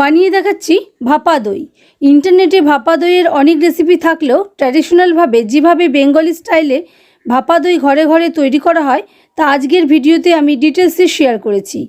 বানিয়ে দেখাচ্ছি ভাপা দই। ইন্টারনেটে ভাপা দইয়ের অনেক রেসিপি থাকলেও ট্র্যাডিশনালভাবে যেভাবে বেঙ্গলি স্টাইলে ভাপা দই ঘরে ঘরে তৈরি করা হয়, তা আজকের ভিডিওতে আমি ডিটেলসে শেয়ার করেছি।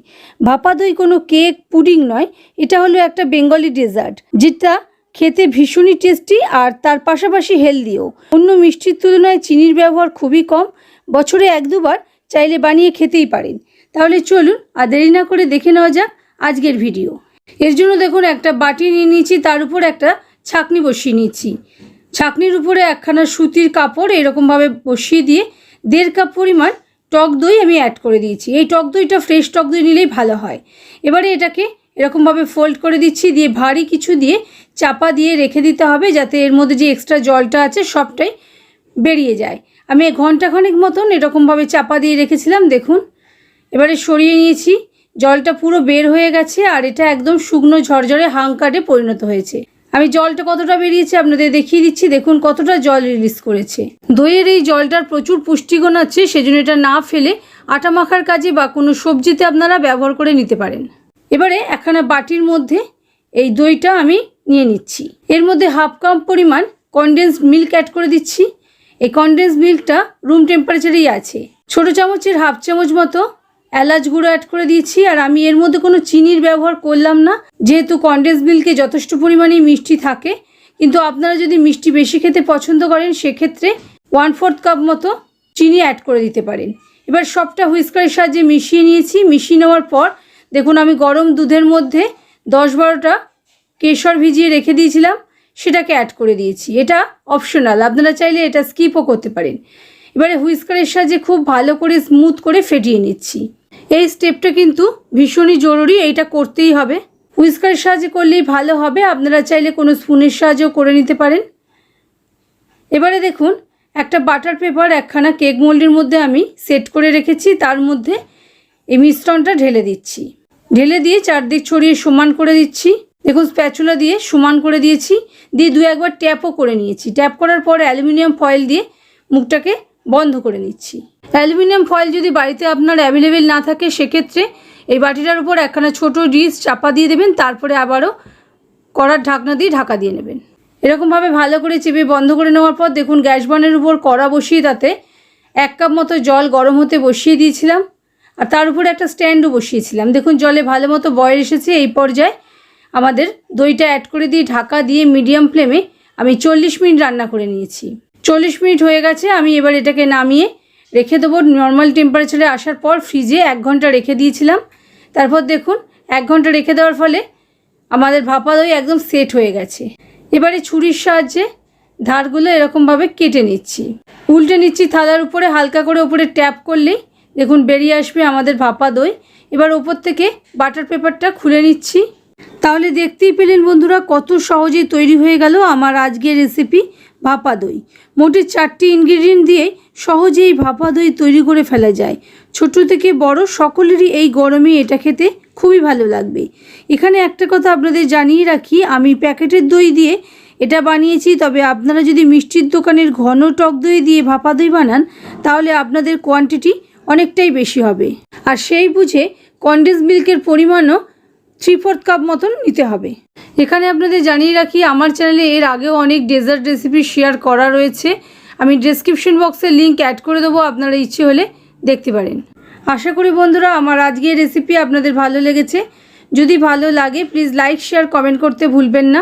ভাপা দই কোনো কেক পুডিং নয়, এটা হলো একটা বেঙ্গলি ডেজার্ট যেটা খেতে ভীষণই টেস্টি আর তার পাশাপাশি হেলদিও অন্য মিষ্টির তুলনায় চিনির ব্যবহার খুবই কম, বছরে এক দুবার চাইলে বানিয়ে খেতেই পারেন। তাহলে চলুন আর দেরি না করে দেখে নেওয়া যাক আজকের ভিডিও এর জন্য দেখুন একটা বাটি নিয়ে নিয়েছি, তার উপর একটা ছাকনি বসিয়ে নিচ্ছি ছাকনির উপরে একখানা সুতির কাপড় এরকমভাবে বসিয়ে দিয়ে দেড় কাপ পরিমাণ টক দই আমি অ্যাড করে দিয়েছি। এই টক দইটা ফ্রেশ টক দই নিলেই ভালো হয়। এবারে এটাকে এরকমভাবে ফোল্ড করে দিচ্ছি, দিয়ে ভারী কিছু দিয়ে চাপা দিয়ে রেখে দিতে হবে যাতে এর মধ্যে যে এক্সট্রা জলটা আছে সবটাই বেরিয়ে যায়। আমি ঘন্টাখানেক মতন এরকমভাবে চাপা দিয়ে রেখেছিলাম, দেখুন। এবারে সরিয়ে নিয়েছি। জলটা পুরো বের হয়ে গেছে আর এটা একদম শুকনো ঝরঝরে হাংকাটে পরিণত হয়েছে। আমি জলটা কতটা বেরিয়েছে আপনাদের দেখিয়ে দিচ্ছি। দেখুন কতটা জল রিলিজ করেছে। দইয়ের এই জলটার প্রচুর পুষ্টিগুণ আছে, সেজন্য এটা না ফেলে আটা মাখার কাজে বা কোনো সবজিতে আপনারা ব্যবহার করে নিতে পারেন। এবারে একখানা বাটির মধ্যে এই দইটা আমি নিয়ে নিচ্ছি। এর মধ্যে হাফ কাপ পরিমাণ কনডেন্স মিল্ক অ্যাড করে দিচ্ছি। এই কনডেন্স মিল্কটা রুম টেম্পারেচারেই আছে। ছোট চামচের হাফ চামচ মতো এলাচ গুঁড়ো অ্যাড করে দিয়েছি আর আমি এর মধ্যে কোনো চিনির ব্যবহার করলাম না। যেহেতু কনডেন্স মিল্কে যথেষ্ট পরিমাণেই মিষ্টি থাকে, কিন্তু আপনারা যদি মিষ্টি বেশি খেতে পছন্দ করেন, সেক্ষেত্রে ওয়ান ফোর্থ কাপ মতো চিনি অ্যাড করে দিতে পারেন। এবার সবটা হুইস্কারের সাহায্যে মিশিয়ে নিয়েছি। মিশিয়ে নেওয়ার পর, দেখুন আমি গরম দুধের মধ্যে দশ বারোটা কেশর ভিজিয়ে রেখে দিয়েছিলাম, সেটাকে অ্যাড করে দিয়েছি। এটা অপশনাল আপনারা চাইলে এটা স্কিপও করতে পারেন। এবারে হুইস্কারের সাহায্যে খুব ভালো করে স্মুথ করে ফেটিয়ে নিচ্ছি। এই স্টেপটা কিন্তু ভীষণই জরুরি, এইটা করতেই হবে। হুইস্কারের সাহায্যে করলেই ভালো হবে, আপনারা চাইলে কোনো স্পুনের সাহায্যেও করে নিতে পারেন। এবারে দেখুন, একটা বাটার পেপার একখানা কেক মোল্ডের মধ্যে আমি সেট করে রেখেছি, তার মধ্যে এই মিশ্রণটা ঢেলে দিচ্ছি। ঢেলে দিয়ে চারদিক ছড়িয়ে সমান করে দিচ্ছি। দেখুন স্প্যাচুলা দিয়ে সমান করে দিয়েছি, দিয়ে দু একবার ট্যাপও করে নিয়েছি। ট্যাপ করার পর অ্যালুমিনিয়াম ফয়েল দিয়ে মুখটাকে বন্ধ করে নিচ্ছি। অ্যালুমিনিয়াম ফয়েল যদি বাড়িতে আপনার অ্যাভেলেবেল না থাকে, সেক্ষেত্রে এই বাটিটার উপর একখানা ছোটো ডিশ চাপা দিয়ে দেবেন, তারপরে আবারও কড়ার ঢাকনা দিয়ে ঢাকা দিয়ে নেবেন। এরকমভাবে ভালো করে চেপে বন্ধ করে নেওয়ার পর দেখুন গ্যাস বানের উপর কড়া বসিয়ে তাতে এক কাপ মতো জল গরম হতে বসিয়ে দিয়েছিলাম, আর তার উপরে একটা স্ট্যান্ডও বসিয়েছিলাম। দেখুন জলে ভালো মতো বয়েল এসেছে, এই পর্যায়ে আমাদের দইটা অ্যাড করে দিয়ে ঢাকা দিয়ে মিডিয়াম ফ্লেমে আমি চল্লিশ মিনিট রান্না করে নিয়েছি। চল্লিশ মিনিট হয়ে গেছে, আমি এবার এটাকে নামিয়ে রেখে দেবো নর্মাল টেম্পারেচারে আসার পর ফ্রিজে এক ঘণ্টা রেখে দিয়েছিলাম। তারপর দেখুন, এক ঘণ্টা রেখে দেওয়ার ফলে আমাদের ভাপা দই একদম সেট হয়ে গেছে। এবারে ছুরির সাহায্যে ধারগুলো এরকমভাবে কেটে নিচ্ছি। উল্টে নিচ্ছি থালার উপরে, হালকা করে উপরে ট্যাপ করলেই দেখুন বেরিয়ে আসবে আমাদের ভাপা দই এবার ওপর থেকে বাটার পেপারটা খুলে নিচ্ছি। তাহলে দেখতেই পেলেন বন্ধুরা, কত সহজেই তৈরি হয়ে গেল আমার আজকের রেসিপি ভাপা দই মোটে চারটি ইনগ্রিডিয়েন্ট দিয়ে সহজেই ভাপা দই তৈরি করে ফেলা যায়। ছোট থেকে বড় সকলেরই এই গরমে এটা খেতে খুবই ভালো লাগবে। এখানে একটা কথা আপনাদের জানিয়ে রাখি, আমি প্যাকেটের দই দিয়ে এটা বানিয়েছি, তবে আপনারা যদি মিষ্টির দোকানের ঘন টক দই দিয়ে ভাপা দই বানান, তাহলে আপনাদের কোয়ান্টিটি অনেকটাই বেশি হবে। আর সেই বুঝে কন্ডেন্স মিল্কের পরিমাণও থ্রি ফোর্থ কাপ মতন নিতে হবে। এখানে আপনাদের জানিয়ে রাখি, আমার চ্যানেলে এর আগেও অনেক ডেজার্ট রেসিপি শেয়ার করা রয়েছে। আমি ডেসক্রিপশন বক্সে লিঙ্ক অ্যাড করে দেবো, আপনারা ইচ্ছে হলে দেখতে পারেন। আশা করি বন্ধুরা, আমার আজকের রেসিপি আপনাদের ভালো লেগেছে। যদি ভালো লাগে প্লিজ লাইক শেয়ার কমেন্ট করতে ভুলবেন না।